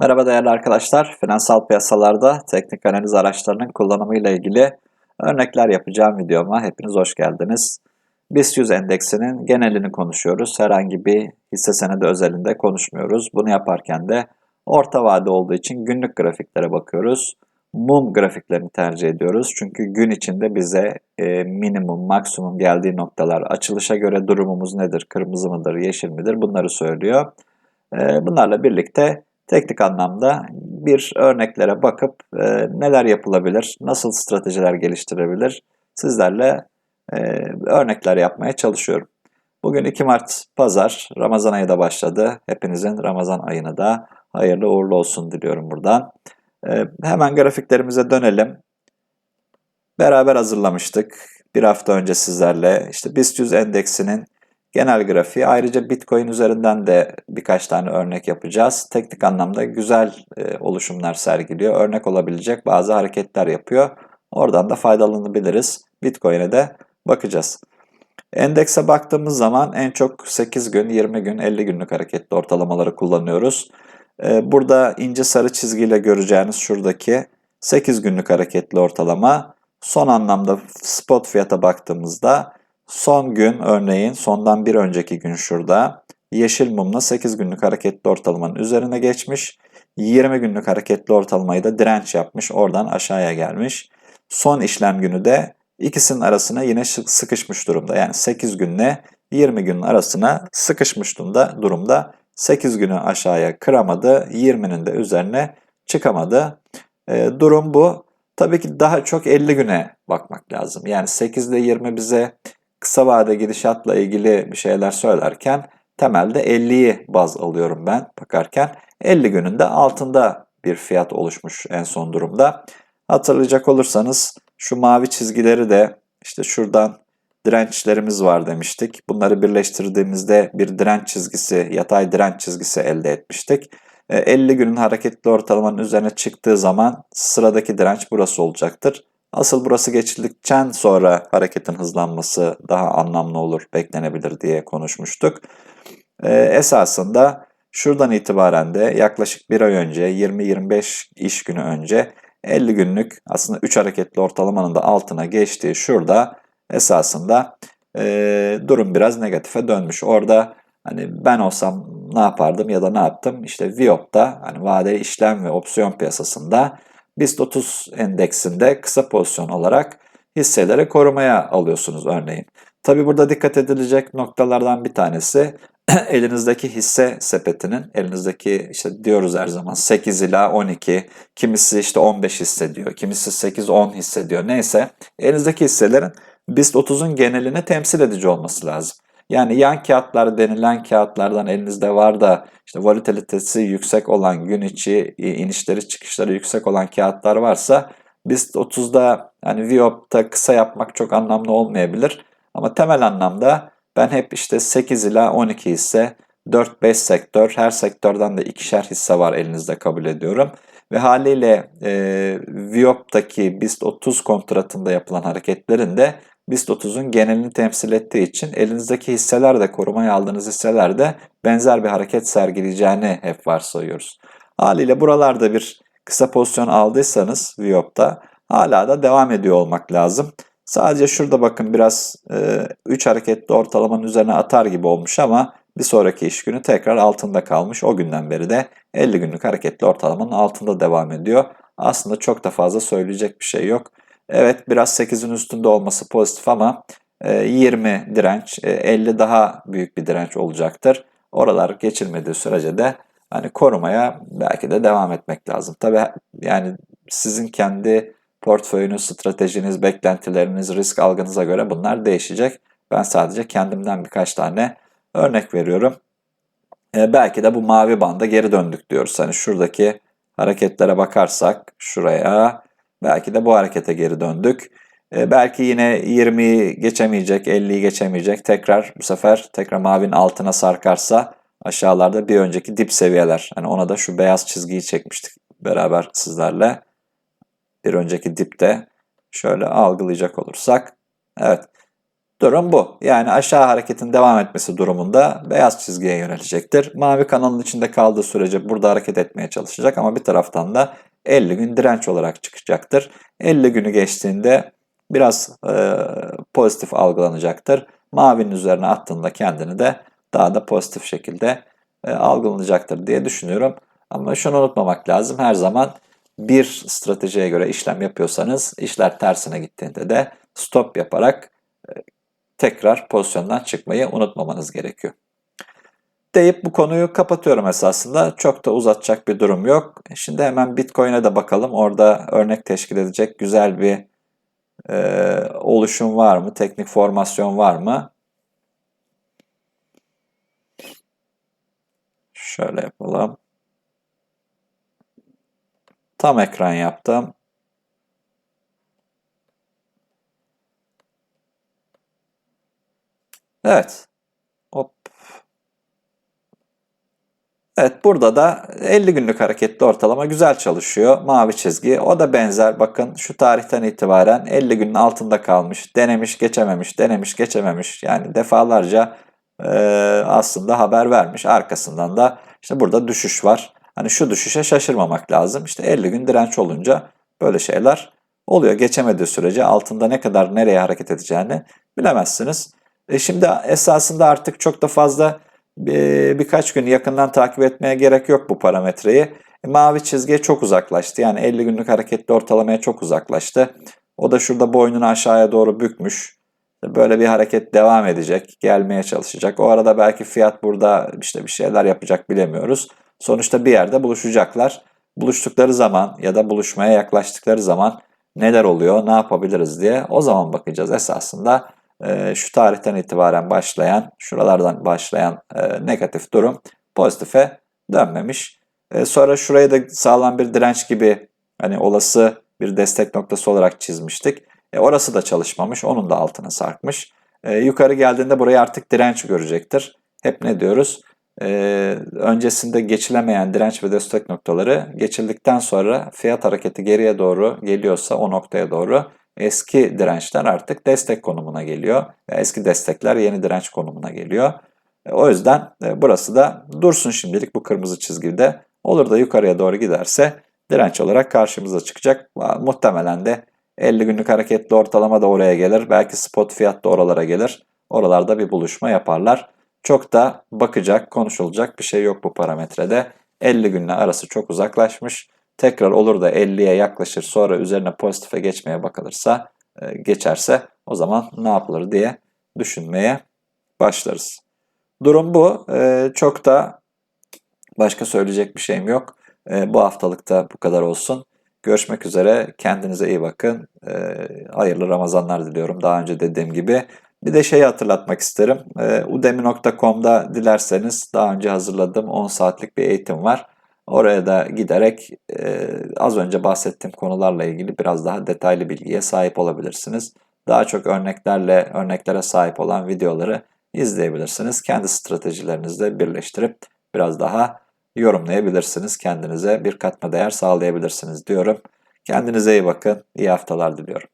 Merhaba değerli arkadaşlar. Finansal piyasalarda teknik analiz araçlarının kullanımıyla ilgili örnekler yapacağım videoma hepiniz hoş geldiniz. BIST 100 endeksinin genelini konuşuyoruz. Herhangi bir hisse senedi özelinde konuşmuyoruz. Bunu yaparken de orta vade olduğu için günlük grafiklere bakıyoruz. Mum grafiklerini tercih ediyoruz. Çünkü gün içinde bize e, minimum, maksimum geldiği noktalar, açılışa göre durumumuz nedir, kırmızı mıdır, yeşil midir bunları söylüyor. E, bunlarla birlikte teknik anlamda bir örneklere bakıp e, neler yapılabilir, nasıl stratejiler geliştirebilir sizlerle e, örnekler yapmaya çalışıyorum. Bugün 2 Mart Pazar, Ramazan ayı da başladı. Hepinizin Ramazan ayını da hayırlı uğurlu olsun diliyorum buradan. E, hemen grafiklerimize dönelim. Beraber hazırlamıştık. Bir hafta önce sizlerle işte BIST 100 endeksinin genel grafiği. Ayrıca Bitcoin üzerinden de birkaç tane örnek yapacağız. Teknik anlamda güzel e, oluşumlar sergiliyor. Örnek olabilecek bazı hareketler yapıyor. Oradan da faydalanabiliriz. Bitcoin'e de bakacağız. Endekse baktığımız zaman en çok 8 gün, 20 gün, 50 günlük hareketli ortalamaları kullanıyoruz. E, burada ince sarı çizgiyle göreceğiniz şuradaki 8 günlük hareketli ortalama. Son anlamda spot fiyata baktığımızda Son gün örneğin sondan bir önceki gün şurada yeşil mumla 8 günlük hareketli ortalamanın üzerine geçmiş. 20 günlük hareketli ortalamayı da direnç yapmış. Oradan aşağıya gelmiş. Son işlem günü de ikisinin arasına yine sıkışmış durumda. Yani 8 günle 20 günün arasına sıkışmış durumda. durumda. 8 günü aşağıya kıramadı. 20'nin de üzerine çıkamadı. E, durum bu. Tabii ki daha çok 50 güne bakmak lazım. Yani 8 ile 20 bize kısa vade gidişatla ilgili bir şeyler söylerken temelde 50'yi baz alıyorum ben bakarken. 50 gününde altında bir fiyat oluşmuş en son durumda. Hatırlayacak olursanız şu mavi çizgileri de işte şuradan dirençlerimiz var demiştik. Bunları birleştirdiğimizde bir direnç çizgisi, yatay direnç çizgisi elde etmiştik. 50 e, günün hareketli ortalamanın üzerine çıktığı zaman sıradaki direnç burası olacaktır. Asıl burası geçildikten sonra hareketin hızlanması daha anlamlı olur, beklenebilir diye konuşmuştuk. Ee, esasında şuradan itibaren de yaklaşık bir ay önce, 20-25 iş günü önce 50 günlük aslında 3 hareketli ortalamanın da altına geçtiği şurada esasında e, durum biraz negatife dönmüş. Orada hani ben olsam ne yapardım ya da ne yaptım? İşte Viop'ta hani vadeli işlem ve opsiyon piyasasında BIST 30 endeksinde kısa pozisyon olarak hisseleri korumaya alıyorsunuz örneğin. Tabi burada dikkat edilecek noktalardan bir tanesi elinizdeki hisse sepetinin elinizdeki işte diyoruz her zaman 8 ila 12 kimisi işte 15 hisse diyor kimisi 8-10 hisse diyor neyse elinizdeki hisselerin BIST 30'un geneline temsil edici olması lazım. Yani yan kağıtlar denilen kağıtlardan elinizde var da işte volatilitesi yüksek olan gün içi inişleri çıkışları yüksek olan kağıtlar varsa BIST 30'da yani Viop'ta kısa yapmak çok anlamlı olmayabilir. Ama temel anlamda ben hep işte 8 ila 12 hisse 4-5 sektör her sektörden de ikişer hisse var elinizde kabul ediyorum. Ve haliyle e, Viop'taki BIST 30 kontratında yapılan hareketlerin de BIST 30'un genelini temsil ettiği için elinizdeki hisseler de korumaya aldığınız hisseler de benzer bir hareket sergileyeceğini hep varsayıyoruz. Haliyle buralarda bir kısa pozisyon aldıysanız Viop'ta hala da devam ediyor olmak lazım. Sadece şurada bakın biraz 3 e, hareketli ortalamanın üzerine atar gibi olmuş ama bir sonraki iş günü tekrar altında kalmış. O günden beri de 50 günlük hareketli ortalamanın altında devam ediyor. Aslında çok da fazla söyleyecek bir şey yok. Evet biraz 8'in üstünde olması pozitif ama 20 e, direnç, 50 e, daha büyük bir direnç olacaktır. Oralar geçilmediği sürece de hani korumaya belki de devam etmek lazım. Tabi yani sizin kendi portföyünüz, stratejiniz, beklentileriniz, risk algınıza göre bunlar değişecek. Ben sadece kendimden birkaç tane örnek veriyorum. Ee, belki de bu mavi banda geri döndük diyoruz. Hani şuradaki hareketlere bakarsak şuraya Belki de bu harekete geri döndük. E, belki yine 20'yi geçemeyecek, 50'yi geçemeyecek. Tekrar bu sefer tekrar mavinin altına sarkarsa aşağılarda bir önceki dip seviyeler. Hani ona da şu beyaz çizgiyi çekmiştik beraber sizlerle. Bir önceki dipte şöyle algılayacak olursak. Evet Durum bu. Yani aşağı hareketin devam etmesi durumunda beyaz çizgiye yönelecektir. Mavi kanalın içinde kaldığı sürece burada hareket etmeye çalışacak ama bir taraftan da 50 gün direnç olarak çıkacaktır. 50 günü geçtiğinde biraz e, pozitif algılanacaktır. Mavinin üzerine attığında kendini de daha da pozitif şekilde e, algılanacaktır diye düşünüyorum. Ama şunu unutmamak lazım. Her zaman bir stratejiye göre işlem yapıyorsanız işler tersine gittiğinde de stop yaparak e, tekrar pozisyondan çıkmayı unutmamanız gerekiyor. Deyip bu konuyu kapatıyorum esasında. Çok da uzatacak bir durum yok. Şimdi hemen Bitcoin'e de bakalım. Orada örnek teşkil edecek güzel bir e, oluşum var mı? Teknik formasyon var mı? Şöyle yapalım. Tam ekran yaptım. Evet. Evet burada da 50 günlük hareketli ortalama güzel çalışıyor. Mavi çizgi. O da benzer. Bakın şu tarihten itibaren 50 günün altında kalmış. Denemiş geçememiş. Denemiş geçememiş. Yani defalarca e, aslında haber vermiş. Arkasından da işte burada düşüş var. Hani şu düşüşe şaşırmamak lazım. İşte 50 gün direnç olunca böyle şeyler oluyor. Geçemediği sürece altında ne kadar nereye hareket edeceğini bilemezsiniz. E şimdi esasında artık çok da fazla birkaç gün yakından takip etmeye gerek yok bu parametreyi. E, mavi çizgiye çok uzaklaştı. Yani 50 günlük hareketli ortalamaya çok uzaklaştı. O da şurada boynunu aşağıya doğru bükmüş. Böyle bir hareket devam edecek, gelmeye çalışacak. O arada belki fiyat burada işte bir şeyler yapacak bilemiyoruz. Sonuçta bir yerde buluşacaklar. Buluştukları zaman ya da buluşmaya yaklaştıkları zaman neler oluyor, ne yapabiliriz diye o zaman bakacağız esasında. E, şu tarihten itibaren başlayan, şuralardan başlayan e, negatif durum pozitife dönmemiş. E, sonra şurayı da sağlam bir direnç gibi hani olası bir destek noktası olarak çizmiştik. E, orası da çalışmamış, onun da altına sarkmış. Yukarı geldiğinde burayı artık direnç görecektir. Hep ne diyoruz? E, öncesinde geçilemeyen direnç ve destek noktaları geçildikten sonra fiyat hareketi geriye doğru geliyorsa o noktaya doğru eski dirençler artık destek konumuna geliyor. Eski destekler yeni direnç konumuna geliyor. E, o yüzden e, burası da dursun şimdilik bu kırmızı çizgide. Olur da yukarıya doğru giderse direnç olarak karşımıza çıkacak. Muhtemelen de 50 günlük hareketli ortalama da oraya gelir. Belki spot fiyat da oralara gelir. Oralarda bir buluşma yaparlar. Çok da bakacak, konuşulacak bir şey yok bu parametrede. 50 günle arası çok uzaklaşmış. Tekrar olur da 50'ye yaklaşır sonra üzerine pozitife geçmeye bakılırsa, e, geçerse o zaman ne yapılır diye düşünmeye başlarız. Durum bu. E, çok da başka söyleyecek bir şeyim yok. E, bu haftalıkta bu kadar olsun. Görüşmek üzere. Kendinize iyi bakın. Hayırlı Ramazanlar diliyorum. Daha önce dediğim gibi bir de şeyi hatırlatmak isterim. Ee, Udemy.com'da dilerseniz daha önce hazırladığım 10 saatlik bir eğitim var. Oraya da giderek e, az önce bahsettiğim konularla ilgili biraz daha detaylı bilgiye sahip olabilirsiniz. Daha çok örneklerle örneklere sahip olan videoları izleyebilirsiniz. Kendi stratejilerinizle birleştirip biraz daha yorumlayabilirsiniz. Kendinize bir katma değer sağlayabilirsiniz diyorum. Kendinize iyi bakın. İyi haftalar diliyorum.